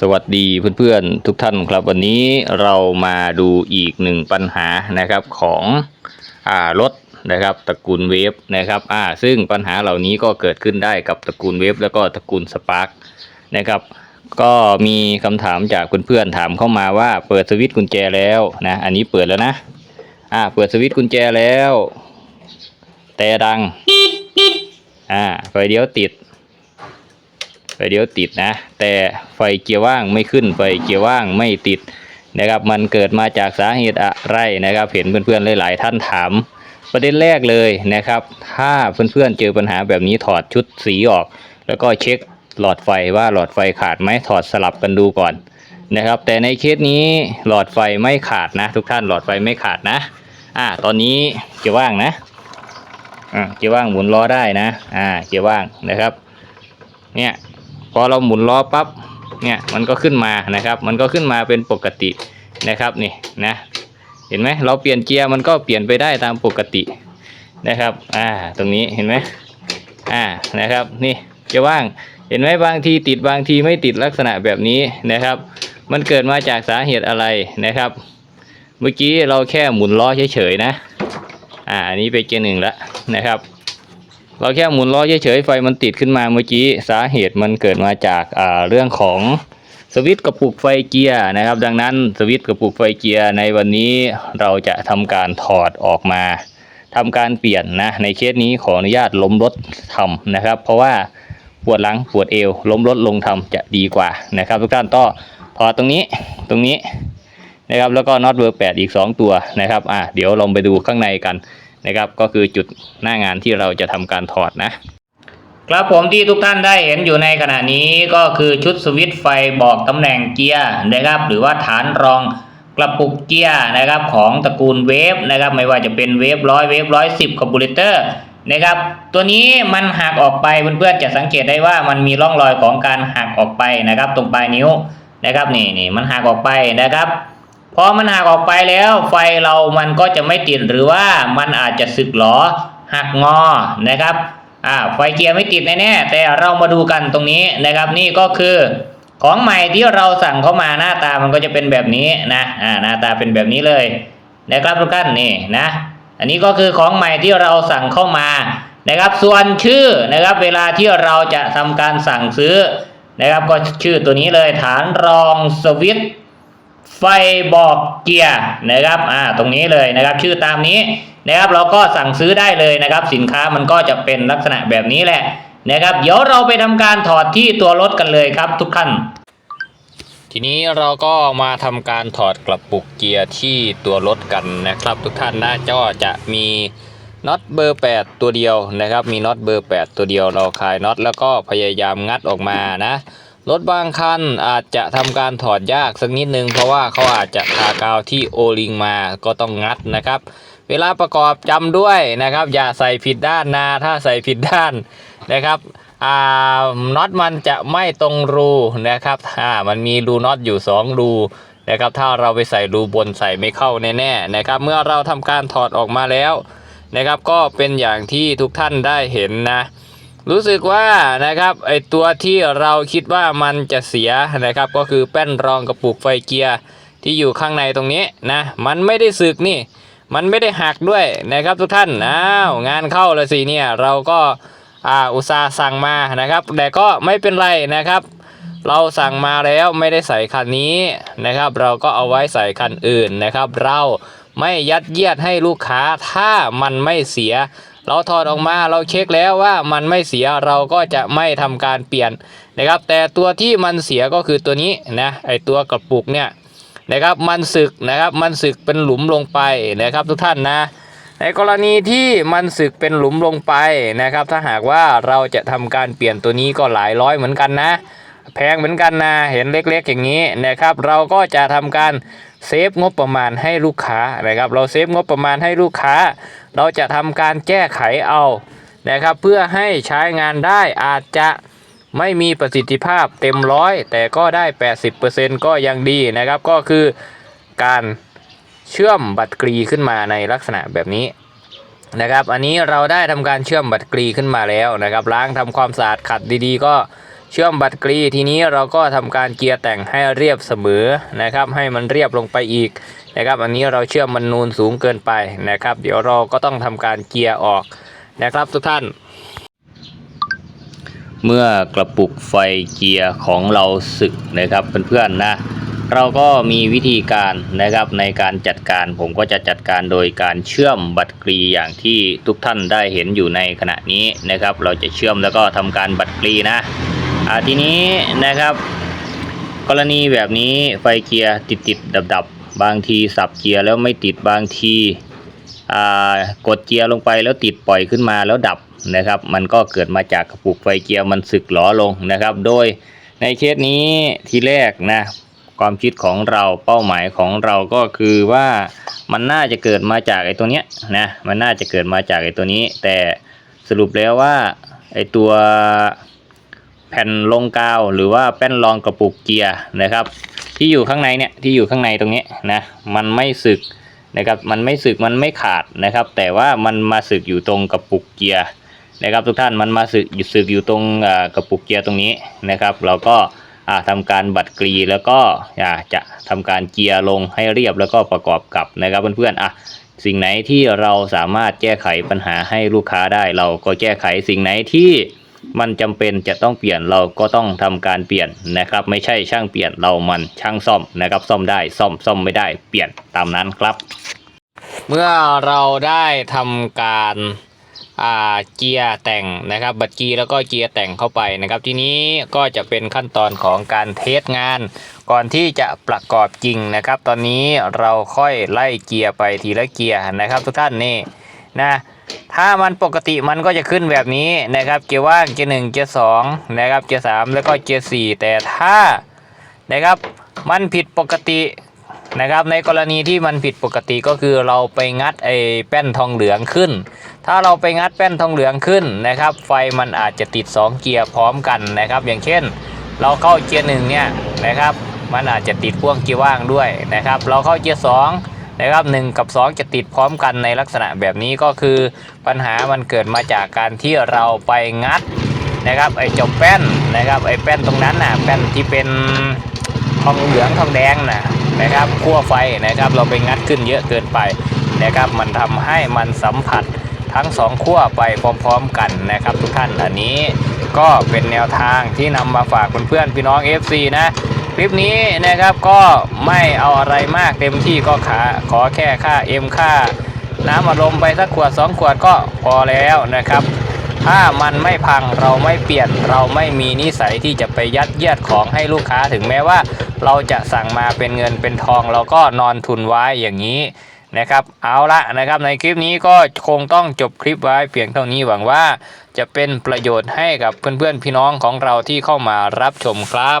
สวัสดีเพื่อนๆทุกท่านครับ วันนี้เรามาดูอีกหนึ่งปัญหานะครับของอ่ารถนะครับตระกูลเวฟนะครับอ่าซึ่งปัญหาเหล่านี้ก็เกิดขึ้นได้กับตระกูลเวฟแล้วก็ตระกูลสปาร์กนะครับก็มีคำถามจากเพื่อนๆถามเข้ามาว่าเปิดสวิตช์กุญแจแล้วนะอันนี้เปิดแล้วนะอ่าเปิดสวิตช์กุญแจแล้ว แต่ดังอ่าไฟเดียวติด ไฟเดียวติดนะ แต่ไฟเกียร์ว่างไม่ขึ้นไฟเกียร์ว่างไม่ติดนะครับ มันเกิดมาจากสาเหตุอะไรนะครับ เห็นเพื่อนๆหลายๆท่านถาม ประเด็นแรกเลยนะครับ ถ้าเพื่อนๆเจอปัญหาแบบนี้ถอดชุดสีออก แล้วก็เช็คหลอดไฟว่าหลอดไฟขาดไหมถอดสลับกันดูก่อนนะครับ แต่ในเคสนี้หลอดไฟไม่ขาดนะ ทุกท่านหลอดไฟไม่ขาดนะ อ่า ตอนนี้เกียร์ว่างนะอ่าเกียร์ว่างหมุนล้อได้นะ อ่าเกียร์ว่างนะครับ เนี่ย พอเราหมุนล้อปั๊บเนี่ยมันก็ขึ้นมานะครับ มันก็ขึ้นมาเป็นปกตินะครับนี่นะเห็นไหมเราเปลี่ยนเกียร์มันก็เปลี่ยนไปได้ตามปกตินะครับอ่าตรงนี้เห็นไหมอ่านะครับนี่จะว่างเห็นไหมบางทีติดบางทีไม่ติดลักษณะแบบนี้นะครับ มันเกิดมาจากสาเหตุอะไรนะครับ เมื่อกี้เราแค่หมุนล้อเฉยๆนะอ่าอันนี้ไปเกียร์หนึ่งแล้วนะครับ เราแค่หมุนล้อเฉยๆไฟมันติดขึ้นมาเมื่อกี้สาเหตุมันเกิดมาจากเรื่องของสวิตช์กระปุกไฟเกียร์นะครับ ดังนั้นสวิตช์กระปุกไฟเกียร์ในวันนี้เราจะทำการถอดออกมาทำการเปลี่ยนนะในเคสนี้ขออนุญาตล้มรถทำนะครับ เพราะว่าปวดหลังปวดเอวล้มรถลงทำจะดีกว่านะครับ ทุกท่านก็ถอดตรงนี้ตรงนี้นะครับแล้วก็น็อตเบอร์8อีก 2 ตัวนะครับอะเดี๋ยวลองไปดูข้างในกัน นะครับ ก็คือจุดหน้างานที่เราจะทำการถอดนะครับผมที่ทุกท่านได้เห็นอยู่ในขณะนี้ก็คือชุดสวิตช์ไฟบอกตำแหน่งเกียร์นะครับ หรือว่าฐานรองกระปุกเกียร์นะครับของตระกูลเวฟนะครับ ไม่ว่าจะเป็นเวฟร้อยเวฟร้อยสิบคอมบูเลเตอร์นะครับตัวนี้มันหักออกไปเพื่อนๆจะสังเกตได้ว่ามันมีร่องรอยของการหักออกไปนะครับ ตรงปลายนิ้วนะครับนี่นี่มันหักออกไปนะครับ พอมันหักออกไปแล้วไฟเรามันก็จะไม่ติดหรือว่ามันอาจจะสึกหรอหักงอนะครับอ่าไฟเกียร์ไม่ติดแน่ๆแต่เรามาดูกันตรงนี้นะครับ นี่ก็คือของใหม่ที่เราสั่งเข้ามาหน้าตามันก็จะเป็นแบบนี้นะอ่าหน้าตาเป็นแบบนี้เลยนะครับทุกท่านนี่นะ อันนี้ก็คือของใหม่ที่เราสั่งเข้ามานะครับ ส่วนชื่อนะครับเวลาที่เราจะทำการสั่งซื้อนะครับ ก็ชื่อตัวนี้เลยฐานรองสวิตช์ ไฟบอกเกียร์นะครับอ่าตรงนี้เลยนะครับ ชื่อตามนี้นะครับเราก็สั่งซื้อได้เลยนะครับ สินค้ามันก็จะเป็นลักษณะแบบนี้แหละนะครับเดี๋ยวเราไปทำการถอดที่ตัวรถกันเลยครับ ทุกท่านทีนี้เราก็มาทำการถอดกระปุกเกียร์ที่ตัวรถกันนะครับ ทุกท่านหน้าจอจะมีน็อตเบอร์ 8 ตัวเดียวนะครับ มีน็อตเบอร์ 8 ตัวเดียวเราคลายน็อตแล้วก็พยายามงัดออกมานะ รถบางคันอาจจะทำการถอดยากสักนิดนึง เพราะว่าเขาอาจจะทากาวที่โอลิงมาก็ต้องงัดนะครับ เวลาประกอบจำด้วยนะครับ อย่าใส่ผิดด้านนาถ้าใส่ผิดด้านนะครับอ่าน็อตมันจะไม่ตรงรูนะครับอ่ามันมีรูน็อตอยู่ 2 รูนะครับถ้าเราไปใส่รูบนใส่ไม่เข้าแน่ๆนะครับ เมื่อเราทำการถอดออกมาแล้วนะครับ ก็เป็นอย่างที่ทุกท่านได้เห็นนะ รู้สึกว่านะครับไอตัวที่เราคิดว่ามันจะเสียนะครับ ก็คือแป้นรองกระปุกไฟเกียร์ที่อยู่ข้างในตรงนี้นะ มันไม่ได้สึกนี่ มันไม่ได้หักด้วยนะครับทุกท่านอ้าวงานเข้าแล้วสิเนี่ยเราก็อ่าอุตส่าห์สั่งมานะครับ แต่ก็ไม่เป็นไรนะครับ เราสั่งมาแล้วไม่ได้ใส่คันนี้นะครับ เราก็เอาไว้ใส่คันอื่นนะครับ เราไม่ยัดเยียดให้ลูกค้าถ้ามันไม่เสีย เราถอดออกมาเราเช็คแล้วว่ามันไม่เสียเราก็จะไม่ทำการเปลี่ยนนะครับ แต่ตัวที่มันเสียก็คือตัวนี้นะไอตัวกระปุกเนี่ยนะครับมันสึกนะครับมันสึกเป็นหลุมลงไปนะครับทุกท่านนะในกรณีที่มันสึกเป็นหลุมลงไปนะครับ ถ้าหากว่าเราจะทำการเปลี่ยนตัวนี้ก็หลายร้อยเหมือนกันนะ แพงเหมือนกันนะเห็นเล็กๆอย่างนี้นะครับ เราก็จะทำการ เซฟงบประมาณให้ลูกค้านะครับ เราเซฟงบประมาณให้ลูกค้า เราจะทำการแก้ไขเอานะครับ เพื่อให้ใช้งานได้อาจจะไม่มีประสิทธิภาพเต็มร้อยแต่ก็ได้ 80%ก็ยังดีนะครับ ก็คือการเชื่อมบัตรกรีขึ้นมาในลักษณะแบบนี้นะครับ อันนี้เราได้ทำการเชื่อมบัตรกรีขึ้นมาแล้วนะครับ ล้างทำความสะอาดขัดดีๆ ก็ เชื่อมบัตรกรีทีนี้เราก็ทำการเกียร์แต่งให้เรียบเสมอนะครับ ให้มันเรียบลงไปอีกนะครับ อันนี้เราเชื่อมมันนูนสูงเกินไปนะครับ เดี๋ยวเราก็ต้องทำการเกียร์ออกนะครับทุกท่าน เมื่อกระปุกไฟเกียร์ของเราสึกนะครับเพื่อนๆนะเราก็มีวิธีการนะครับในการจัดการผมก็จะจัดการโดยการเชื่อมบัตรกรีอย่างที่ทุกท่านได้เห็นอยู่ในขณะนี้นะครับ เราจะเชื่อมแล้วก็ทำการบัตรกรีนะ อ่าทีนี้นะครับ กรณีแบบนี้ไฟเกียร์ติดติดดับดับบางทีสับเกียร์แล้วไม่ติดบางทีกดเกียร์ลงไปแล้วติดปล่อยขึ้นมาแล้วดับนะครับ มันก็เกิดมาจากกระปุกไฟเกียร์มันสึกหลอลงนะครับ โดยในเคสนี้ทีแรกนะความคิดของเราเป้าหมายของเราก็คือว่ามันน่าจะเกิดมาจากไอ้ตัวเนี้ยนะมันน่าจะเกิดมาจากไอ้ตัวนี้ แต่สรุปแล้วว่าไอ้ตัว แผ่นลงกาว หรือว่าแป้นรองกระปุกเกียร์นะครับ ที่อยู่ข้างในเนี่ยที่อยู่ข้างในตรงนี้นะมันไม่สึกนะครับมันไม่สึกมันไม่ขาดนะครับ แต่ว่ามันมาสึกอยู่ตรงกระปุกเกียร์นะครับ ทุกท่านมันมาสึกอยู่สึกอยู่ตรงกระปุกเกียร์ตรงนี้นะครับ เราก็อ่าทำการบัดกรีแล้วก็จะทำการเกียร์ลงให้เรียบแล้วก็ประกอบกับนะครับเพื่อนๆอะสิ่งไหนที่เราสามารถแก้ไขปัญหาให้ลูกค้าได้ เราก็แก้ไขสิ่งไหนที่ มันจำเป็นจะต้องเปลี่ยนเราก็ต้องทำการเปลี่ยนนะครับ ไม่ใช่ช่างเปลี่ยนเรามันช่างซ่อมนะครับ ซ่อมได้ซ่อมซ่อมไม่ได้เปลี่ยนตามนั้นครับ เมื่อเราได้ทำการเกียร์แต่งนะครับ บัตรเกียร์แล้วก็เกียร์แต่งเข้าไปนะครับ ทีนี้ก็จะเป็นขั้นตอนของการเทสงาน ก่อนที่จะประกอบจริงนะครับ ตอนนี้เราค่อยไล่เกียร์ไปทีละเกียร์นะครับ ทุกท่านนี่นะ ถ้ามันปกติมันก็จะขึ้นแบบนี้นะครับ เกียร์ว่างเกียร์หนึ่งเกียร์สองนะครับ เกียร์สามแล้วก็เกียร์สี่แต่ถ้านะครับ มันผิดปกตินะครับ ในกรณีที่มันผิดปกติก็คือเราไปงัดไอ้แป้นทองเหลืองขึ้น ถ้าเราไปงัดแป้นทองเหลืองขึ้นนะครับ ไฟมันอาจจะติด 2 เกียร์พร้อมกันนะครับ อย่างเช่น เราเข้าเกียร์หนึ่งเนี่ยนะครับ มันอาจจะติดพ่วงเกียร์ว่างด้วยนะครับ เราเข้าเกียร์สอง นะครับหนึ่งกับ 2 จะติดพร้อมกันในลักษณะแบบนี้ก็คือปัญหามันเกิดมาจากการที่เราไปงัดนะครับไอ้เจบแป้นนะครับไอ้แป้นตรงนั้นน่ะแป้นที่เป็นทองเหลืองทองแดงนะนะครับขั้วไฟนะครับเราไปงัดขึ้นเยอะเกินไปนะครับมันทำให้มันสัมผัสทั้งสองขั้วไปพร้อมๆกันนะครับทุกท่านอันนี้ก็เป็นแนวทางที่นำมาฝากเพื่อนๆพี่น้อง FC นะ คลิปนี้นะครับก็ไม่เอาอะไรมากเต็มที่ก็ขาขอแค่ค่าเอ็มค่า น้ำอารมณ์ไปสักขวดสองขวดก็พอแล้วนะครับ ถ้ามันไม่พังเราไม่เปลี่ยนเราไม่มีนิสัยที่จะไปยัดเยียดของให้ลูกค้าถึงแม้ว่า เราจะสั่งมาเป็นเงินเป็นทอง เราก็นอนทุนไว้อย่างนี้นะครับเอาละนะครับในคลิปนี้ก็คงต้องจบคลิปไว้เพียงเท่านี้หวังว่าจะเป็นประโยชน์ให้กับเพื่อนๆพี่น้องของเราที่เข้ามารับชมครับ